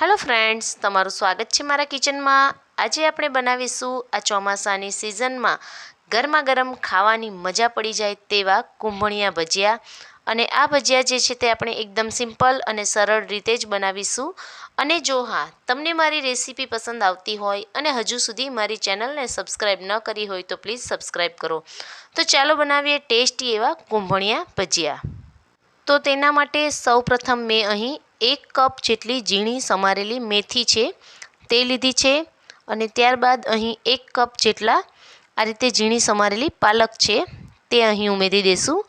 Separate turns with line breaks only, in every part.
Hello friends તમારું સ્વાગત છે મારા કિચનમાં આજે આપણે બનાવીશું આ ચોમાસાની સિઝનમાં ગરમા ગરમ ખાવાની મજા પડી જાય તેવા કુંભણિયા ભજીયા. અને આ ભજીયા જે છે તે આપણે એકદમ સિમ્પલ અને સરળ રીતે જ બનાવીશું. અને જો હા, તમને મારી રેસીપી પસંદ આવતી હોય અને હજુ સુધી મારી ચેનલને સબસ્ક્રાઈબ ન કરી હોય તો પ્લીઝ સબસ્ક્રાઈબ કરો. તો ચાલો બનાવીએ ટેસ્ટી એવા કુંભણિયા ભજીયા. તો તેના માટે સૌપ્રથમ મેં અહીં એક કપ જેટલી ઝીણી સમારેલી મેથી છે, તે લીધી છે અને ત્યારબાદ અહીં એક કપ જેટલા આ રીતે ઝીણી સમારેલી પાલક છે, તે અહીં ઉમેરી દઈશું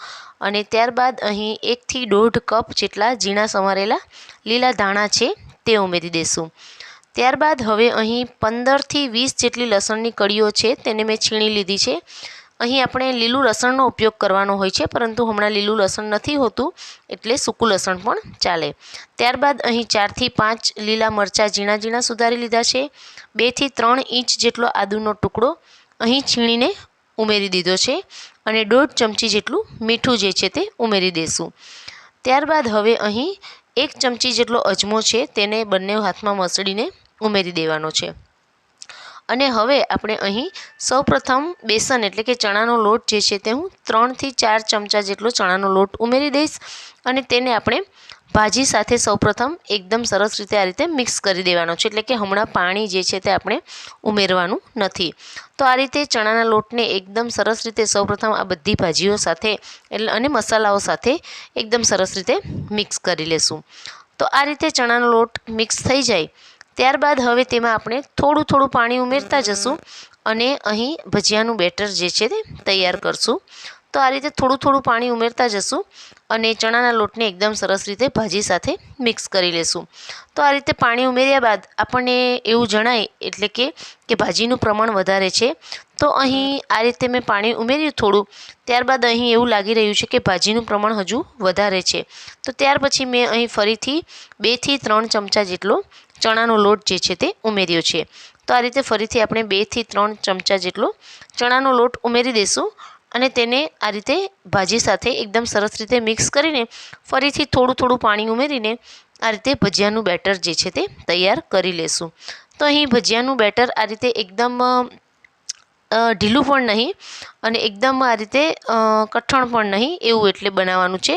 અને ત્યારબાદ અહીં એકથી દોઢ કપ જેટલા ઝીણા સમારેલા લીલા ધાણા છે, તે ઉમેરી દઈશું ત્યારબાદ હવે અહીં પંદરથી વીસ જેટલી લસણની કળીઓ છે, તેને મેં છીણી લીધી છે. અહીં આપણે લીલું લસણનો ઉપયોગ કરવાનો હોય છે, પરંતુ હમણાં લીલું લસણ નથી હોતું, એટલે સૂકું લસણ પણ ચાલે. ત્યારબાદ અહીં ચારથી પાંચ લીલા મરચાં ઝીણા ઝીણા સુધારી લીધા છે. બેથી ત્રણ ઇંચ જેટલો આદુનો ટુકડો અહીં છીણીને ઉમેરી દીધો છે અને દોઢ ચમચી જેટલું મીઠું જે છે તે ઉમેરી દઈશું ત્યારબાદ હવે અહીં એક ચમચી જેટલો અજમો છે, તેને બંને હાથમાં મસળીને ઉમેરી દેવાનો છે. અને હવે આપણે અહીં સૌપ્રથમ બેસન એટલે કે ચણાનો લોટ જે છે તે હું ત્રણથી ચાર ચમચા જેટલો ચણાનો લોટ ઉમેરી દઈશ અને તેને આપણે ભાજી સાથે સૌપ્રથમ એકદમ સરસ રીતે આ રીતે મિક્સ કરી દેવાનો છે. એટલે કે હમણાં પાણી જે છે તે આપણે ઉમેરવાનું નથી. તો આ રીતે ચણાના લોટને એકદમ સરસ રીતે સૌપ્રથમ આ બધી ભાજીઓ સાથે એટલે અને મસાલાઓ સાથે એકદમ સરસ રીતે મિક્સ કરી લેશું. તો આ રીતે ચણાનો લોટ મિક્સ થઈ જાય ત્યારબાદ હવે તેમાં આપણે થોડું થોડું પાણી ઉમેરતા જશું અને અહીં ભજીયાનું બેટર જે છે તે તૈયાર કરશું. તો આ રીતે થોડું થોડું પાણી ઉમેરતા જશું અને ચણાના લોટને એકદમ સરસ રીતે ભાજી સાથે મિક્સ કરી લેશું. તો આ રીતે પાણી ઉમેર્યા બાદ આપણને એવું જણાય એટલે કે કે ભાજીનું પ્રમાણ વધારે છે. તો અહીં આ રીતે મેં પાણી ઉમેર્યું થોડું. ત્યારબાદ અહીં એવું લાગી રહ્યું છે કે ભાજીનું પ્રમાણ હજુ વધારે છે. તો ત્યાર પછી મેં અહીં ફરીથી બેથી ત્રણ ચમચા જેટલો ચણાનો લોટ જે છે તે ઉમેર્યો છે. તો આ રીતે ફરીથી આપણે બેથી ત્રણ ચમચા જેટલો ચણાનો લોટ ઉમેરી દઈશું અને તેને આ રીતે ભાજી સાથે એકદમ સરસ રીતે મિક્સ કરીને ફરીથી થોડું થોડું પાણી ઉમેરીને આ રીતે ભજીયાનું બેટર જે છે તે તૈયાર કરી લેશું. તો અહીં ભજીયાનું બેટર આ રીતે એકદમ ઢીલું પણ નહીં અને એકદમ આ રીતે કઠણ પણ નહીં એવું એટલે બનાવવાનું છે.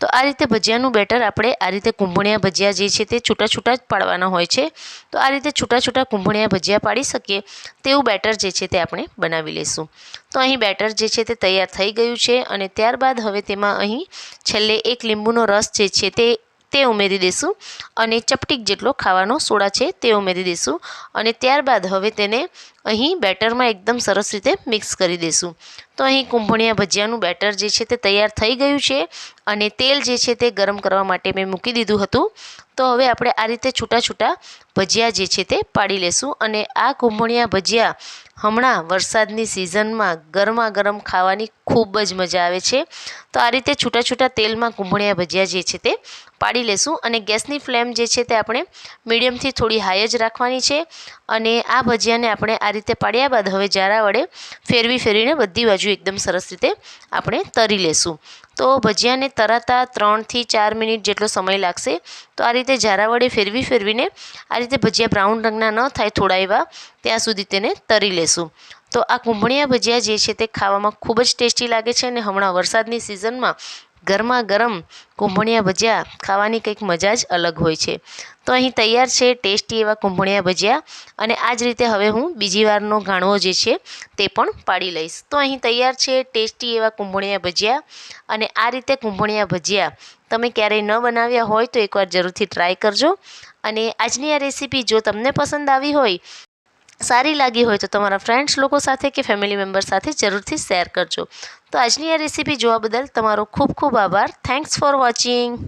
તો આ રીતે ભજીયાનું બેટર આપણે આ રીતે કુંભણિયા ભજીયા જે છે તે છૂટા છૂટા જ પાડવાના હોય છે. તો આ રીતે છૂટા છૂટા કુંભણિયા ભજીયા પાડી શકીએ, તેવું બેટર જે છે તે આપણે બનાવી લઈશું. તો અહીં બેટર જે છે તે તૈયાર થઈ ગયું છે અને ત્યારબાદ હવે તેમાં અહીં છેલ્લે એક લીંબુનો રસ જે છે તે તે ઉમેરી દઈશું અને ચપટીક જેટલો ખાવાનો સોડા છે તે ઉમેરી દઈશું અને ત્યારબાદ હવે તેને અહીં બેટરમાં એકદમ સરસ રીતે મિક્સ કરી દઈશું. તો અહીં કુંભણિયા ભજીયાનું બેટર જે છે તે તૈયાર થઈ ગયું છે અને તેલ જે છે તે ગરમ કરવા માટે મેં મૂકી દીધું હતું. તો હવે આપણે આ રીતે છૂટા છૂટા ભજીયા જે છે તે પાડી લેશું અને આ કુંભણિયા ભજીયા હમણાં વરસાદની સિઝનમાં ગરમા ગરમ ખાવાની ખૂબ જ મજા આવે છે. તો આ રીતે છૂટા છૂટા તેલમાં કુંભણિયા ભજીયા જે છે તે પાડી લેશું અને ગેસની ફ્લેમ જે છે તે આપણે મીડિયમથી થોડી હાઈ જ રાખવાની છે અને આ ભજીયાને આપણે આ રીતે પાડ્યા બાદ હવે જારા વડે ફેરવી ફેરવીને બધી બાજુ એકદમ સરસ રીતે આપણે તરી લેશું. તો ભજીયાને તરાતા ત્રણથી ચાર મિનિટ જેટલો સમય લાગશે. તો આ રીતે ઝારા વડે ફેરવી ફેરવીને આ રીતે ભજીયા બ્રાઉન રંગના ન થાય થોડા એવા, ત્યાં સુધી તેને તરી લેશું. તો આ કુંભણિયા ભજીયા જે છે તે ખાવામાં ખૂબ જ ટેસ્ટી લાગે છે અને હમણાં વરસાદની સિઝનમાં ગરમા ગરમ કુંભણિયા ભજીયા ખાવાની કંઈક મજા જ અલગ હોય છે. તો અહીં તૈયાર છે ટેસ્ટી એવા કુંભણિયા ભજીયા અને આ જ રીતે હવે હું બીજી વારનો ગાણવો જે છે તે પણ પાડી લઈશ. તો અહીં તૈયાર છે ટેસ્ટી એવા કુંભણિયા ભજીયા અને આ રીતે કુંભણિયા ભજીયા તમે ક્યારેય ન બનાવ્યા હોય તો એકવાર જરૂરથી ટ્રાય કરજો. અને આજની આ રેસીપી જો તમને પસંદ આવી હોય સારી લાગી હોય તો તમારા ફ્રેન્ડ્સ લોકો સાથે કે ફેમિલી મેમ્બર સાથે જરૂરથી શેર કરજો. તો આજની આ રેસીપી જોવા બદલ તમારો ખૂબ ખૂબ આભાર. Thanks for watching